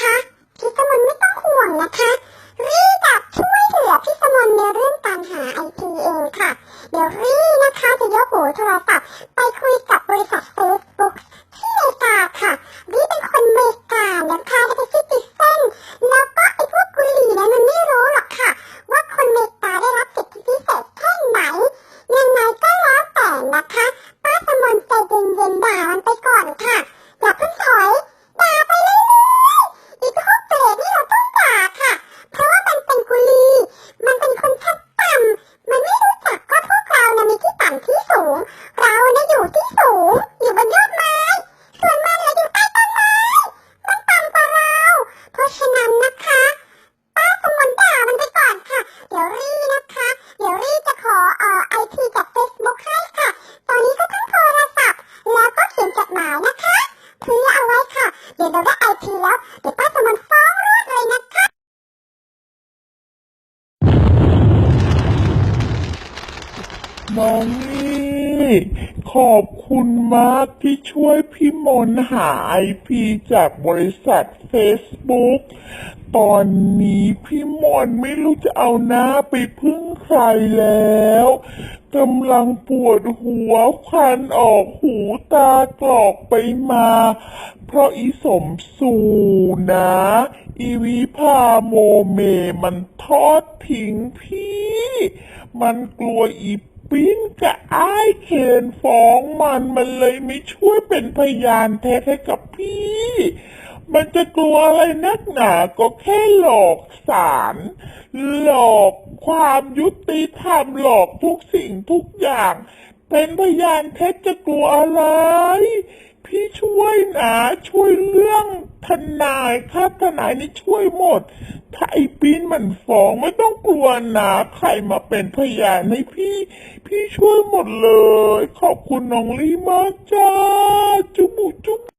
คะพี่สมนไม่ต้องห่วงนะคะ รี่จะช่วยเหลือพี่สมนในเรื่องการหาไอทีเองค่ะ เดี๋ยวรีนะคะจะยกหูโทรศัพท์ไปคุยกับบริษัทเฟซบุ๊กที่เมกาค่ะรีเป็นคนเมกานะคะแล้วก็ซิติเซนแล้วก็ไอพวกกุหลีเนี่ยมันไม่รู้หรอกค่ะ ว่าคนเมกาได้รับสิทธิพิเศษแค่ไหนยังไงก็แล้วแต่นะคะ ดี๋ยวเราได้ไอทีแล้ว เดี๋ยวป้าสมนฟ้องรวดเลยนะคะ น้องนี่ขอบคุณมากที่ช่วยพี่มนหาไอพีจากบริษัท Facebook ตอนนี้พี่มนไม่รู้จะเอาหน้าไปพึ่ง ใครแล้วกำลังปวดหัวควันออกหูตากรอกไปมา เพราะอีสมสู่นะ อีวิภาโมเมมันทอดทิ้งพี่ มันกลัวอีปิ้นกับอ้ายเคนฟ้องมันมันเลยไม่ช่วยเป็นพยานแท้ให้กับพี่ มันจะกลัวอะไรนักหนาก็แค่หลอกสารหลอกความยุติธรรมหลอกทุกสิ่งทุกอย่าง เป็นพยานเท็จจะกลัวอะไร พี่ช่วยนะช่วยเรื่องทนายค่าทนายนี่ช่วยหมด ถ้าไอ้ปีนมันฟ้องไม่ต้องกลัวนะใครมาเป็นพยานให้พี่ พี่ช่วยหมดเลย ขอบคุณน้องลีมากจ้าจุบุจุบ